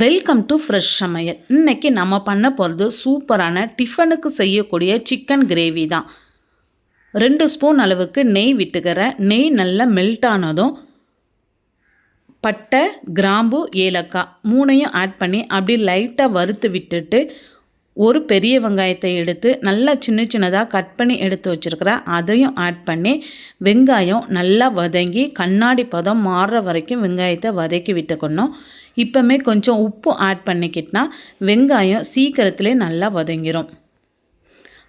Welcome to fresh சமையல். இன்றைக்கி நம்ம பண்ண போகிறது சூப்பரான டிஃபனுக்கு செய்யக்கூடிய சிக்கன் கிரேவி தான். ரெண்டு ஸ்பூன் அளவுக்கு நெய் விட்டுக்கிறேன். நெய் நல்லா மெல்ட் ஆனதும் பட்டை கிராம்பு ஏலக்காய் மூணையும் ஆட் பண்ணி அப்படி லைட்டாக வறுத்து விட்டுட்டு ஒரு பெரிய வெங்காயத்தை எடுத்து நல்லா சின்ன சின்னதாக கட் பண்ணி எடுத்து வச்சுருக்கிறேன். அதையும் ஆட் பண்ணி வெங்காயம் நல்லா வதங்கி கண்ணாடி பதம் மாறுற வரைக்கும் வெங்காயத்தை வதக்கி விட்டுக்கணும். இப்போமே கொஞ்சம் உப்பு ஆட் பண்ணிக்கிட்டனா வெங்காயம் சீக்கிரத்திலே நல்லா வதங்கிரும்.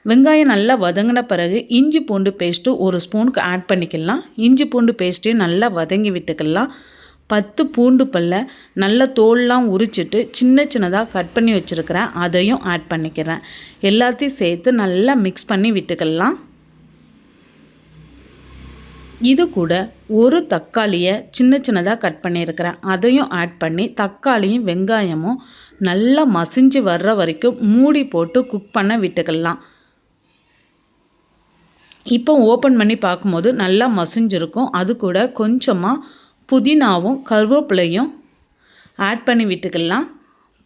வெங்காயம் நல்லா வதங்கின பிறகு இஞ்சி பூண்டு பேஸ்ட்டு ஒரு ஸ்பூனுக்கு ஆட் பண்ணிக்கலாம். இஞ்சி பூண்டு பேஸ்ட்டையும் நல்லா வதங்கி விட்டுக்கலாம். பத்து பூண்டு பல்ல நல்ல தோல்லாம் உரிச்சிட்டு சின்ன சின்னதாக கட் பண்ணி வச்சுருக்கிறேன். அதையும் ஆட் பண்ணிக்கிறேன். எல்லாத்தையும் சேர்த்து நல்லா மிக்ஸ் பண்ணி விட்டுக்கலாம். இது கூட ஒரு தக்காளியை சின்ன சின்னதாக கட் பண்ணியிருக்கிறேன். அதையும் ஆட் பண்ணி தக்காளியும் வெங்காயமும் நல்லா மசிஞ்சு வர்ற வரைக்கும் மூடி போட்டு குக் பண்ண விட்டுக்கலாம். இப்போ ஓப்பன் பண்ணி பார்க்கும்போது நல்லா மசிஞ்சிருக்கும். அது கூட கொஞ்சமாக புதினாவும் கருவேப்பிலையும் ஆட் பண்ணி விட்டுக்கலாம்.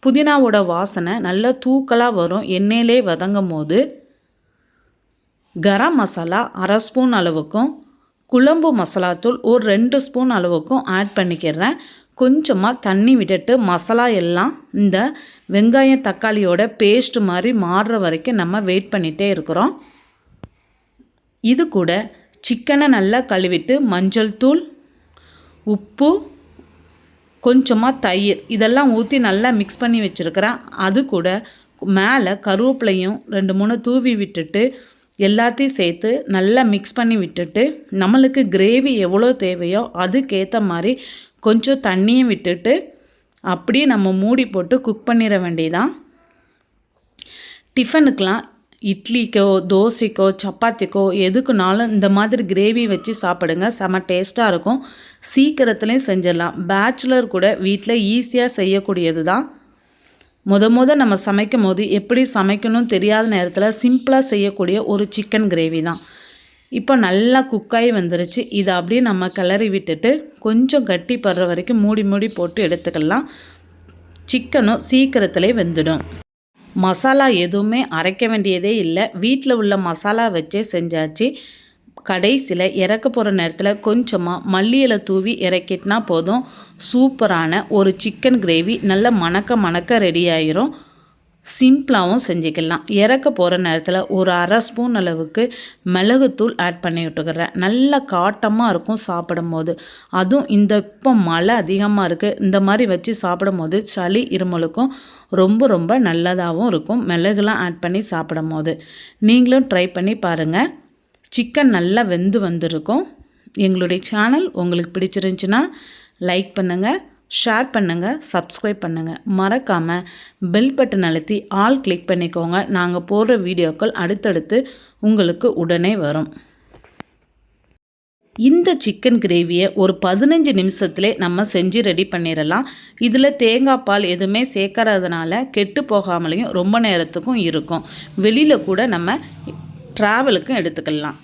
புதினாவோட வாசனை நல்லா தூக்கலாக வரும். எண்ணெயிலே வதங்கும் போது கரம் மசாலா அரை ஸ்பூன் அளவுக்கும் குழம்பு மசாலாத்தூள் ஒரு ரெண்டு ஸ்பூன் அளவுக்கும் ஆட் பண்ணிக்கிறேன். கொஞ்சமாக தண்ணி விட்டுட்டு மசாலா எல்லாம் இந்த வெங்காயம் தக்காளியோட பேஸ்ட் மாதிரி மாறுற வரைக்கும் நம்ம வெயிட் பண்ணிகிட்டே இருக்கிறோம். இது கூட சிக்கனை நல்லா கழுவிட்டு மஞ்சள் தூள் உப்பு கொஞ்சமாக தயிர். இதெல்லாம் ஊற்றி நல்லா மிக்ஸ் பண்ணி வச்சுருக்கிறேன். அது கூட மேலே கருவேப்பிலையும் ரெண்டு மூணு தூவி விட்டுட்டு எல்லாத்தையும் சேர்த்து நல்லா மிக்ஸ் பண்ணி விட்டுட்டு நம்மளுக்கு கிரேவி எவ்வளோ தேவையோ அதுக்கேற்ற மாதிரி கொஞ்சம் தண்ணியும் விட்டுட்டு அப்படியே நம்ம மூடி போட்டு குக் பண்ணிட வேண்டியதான் டிஃபனுக்கெலாம் இட்லிக்கோ தோசைக்கோ சப்பாத்திக்கோ எதுக்குனாலும் இந்த மாதிரி கிரேவி வச்சு சாப்பிடுங்க. செம டேஸ்ட்டாக இருக்கும். சீக்கிரத்துலேயும் செஞ்சிடலாம். பேச்சுலர் கூட வீட்டில் ஈஸியாக செய்யக்கூடியது தான் முத முத நம்ம சமைக்கும் போது எப்படி சமைக்கணும் தெரியாத நேரத்தில் சிம்பிளாக செய்யக்கூடிய ஒரு சிக்கன் கிரேவி தான். இப்போ நல்லா குக்காகி வந்துருச்சு. இதை அப்படியே நம்ம கிளறி விட்டுட்டு கொஞ்சம் கட்டி படுற வரைக்கும் மூடி மூடி போட்டு எடுத்துக்கலாம். சிக்கனும் சீக்கிரத்துலேயே வெந்துடும். மசாலா எதுவுமே அரைக்க வேண்டியதே இல்லை. வீட்டில் உள்ள மசாலா வச்சே செஞ்சாச்சு. கடைசியில் இறக்க போகிற நேரத்தில் கொஞ்சமாக மல்லியில் தூவி இறக்கிட்டினா போதும். சூப்பரான ஒரு சிக்கன் கிரேவி. நல்ல மணக்க மணக்க ரெடி ஆயிரும். சிம்பிளாகவும் செஞ்சுக்கலாம். இறக்க போகிற நேரத்தில் ஒரு அரை ஸ்பூன் அளவுக்கு மிளகுத்தூள் ஆட் பண்ணி விட்டுக்கிறேன். நல்ல காட்டமாக இருக்கும் சாப்பிடும் போது அதுவும் இந்த இப்போ மழை அதிகமாக இருக்குது இந்த மாதிரி வச்சு சாப்பிடும் போது சளி இருமலுக்கும் ரொம்ப ரொம்ப நல்லதாகவும் இருக்கும். மிளகுலாம் ஆட் பண்ணி சாப்பிடும் போது நீங்களும் ட்ரை பண்ணி பாருங்கள் சிக்கன் நல்லா வெந்து வந்திருக்கும். எங்களுடைய சேனல் உங்களுக்கு பிடிச்சிருந்துச்சின்னா லைக் பண்ணுங்கள் ஷேர் பண்ணுங்கள் சப்ஸ்கிரைப் பண்ணுங்கள் மறக்காமல் பெல் பட்டன் அழுத்தி ஆல் கிளிக் பண்ணிக்கோங்க. நாங்கள் போடுற வீடியோக்கள் அடுத்தடுத்து உங்களுக்கு உடனே வரும். இந்த சிக்கன் கிரேவியை ஒரு பதினஞ்சு நிமிஷத்துலே நம்ம செஞ்சு ரெடி பண்ணிடலாம் இதில் தேங்காய் பால் எதுவுமே சேர்க்கறதுனால கெட்டு போகாமலையும் ரொம்ப நேரத்துக்கும் இருக்கும். வெளியில் கூட நம்ம ட்ராவலுக்கும் எடுத்துக்கலாம்.